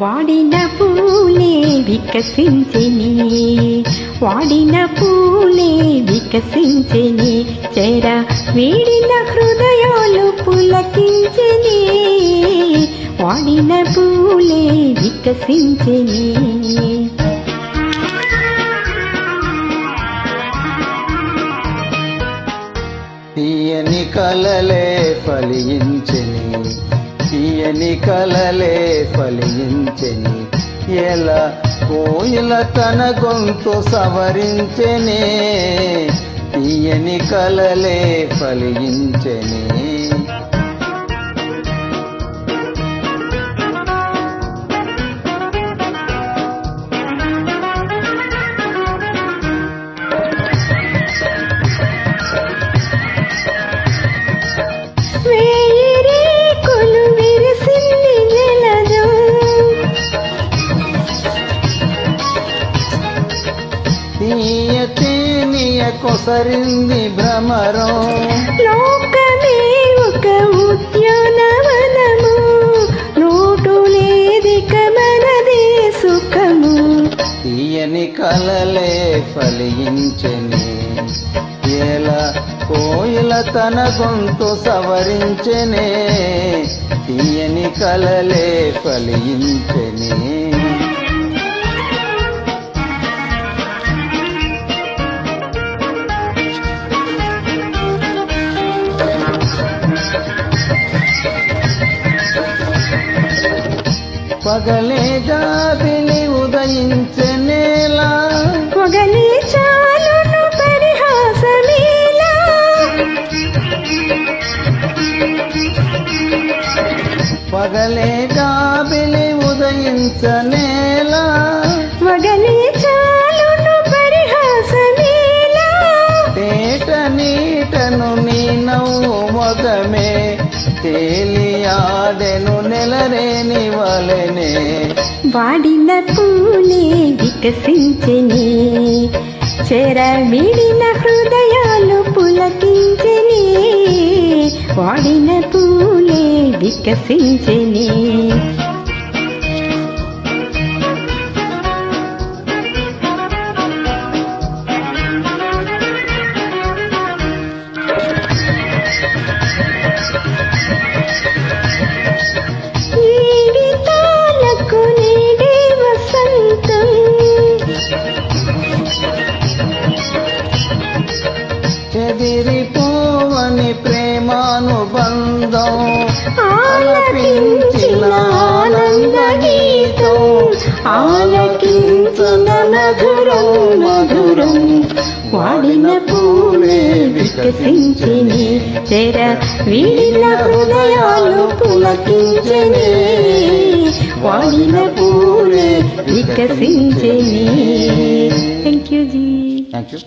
వాడిన పూలే వికసించిని వాడిన పూలే వికసించిని చెర వీడిన హృదయాలు పులకించిని వాడిన పూలే వికసించిని. తీయని కలలే ఫలించని తీయని కలలే ఫలించని. ఎలా కోయిల తన గొంతు సవరించని. తీయని కలలే ఫలించని. తీయ తేనియ కొసరింది భ్రమరం. లోకమే ఒక ఉద్యానవనము. లోటు లేదిక మనదే సుఖము. తీయని కలలే ఫలించని. ఎలా కోయిల తన గొంతు సవరించనే. తీయని కలలే ఫలించని. పగలే జాబిలి ఉదయించనేలా పొగలే చాలును పరిహాసమేలా. పగలే జాబిలి ఉదయించనేలా నెలరేని వలెనే. వాడిన పూలే వికసించని. చెరవిడిన హృదయాలు పులకించని. వాడిన పూలే వికసించని. ప్రేమానుబంధం ఆలపించిన ఆనంద గీతం ఆలకించిన మధురం మధురం. వాడిన పూలే వికసించిని చెర వీడిన హృదయాలు పులకించని. వాడిన పూలే వికసించని. Thank you ji. Thank you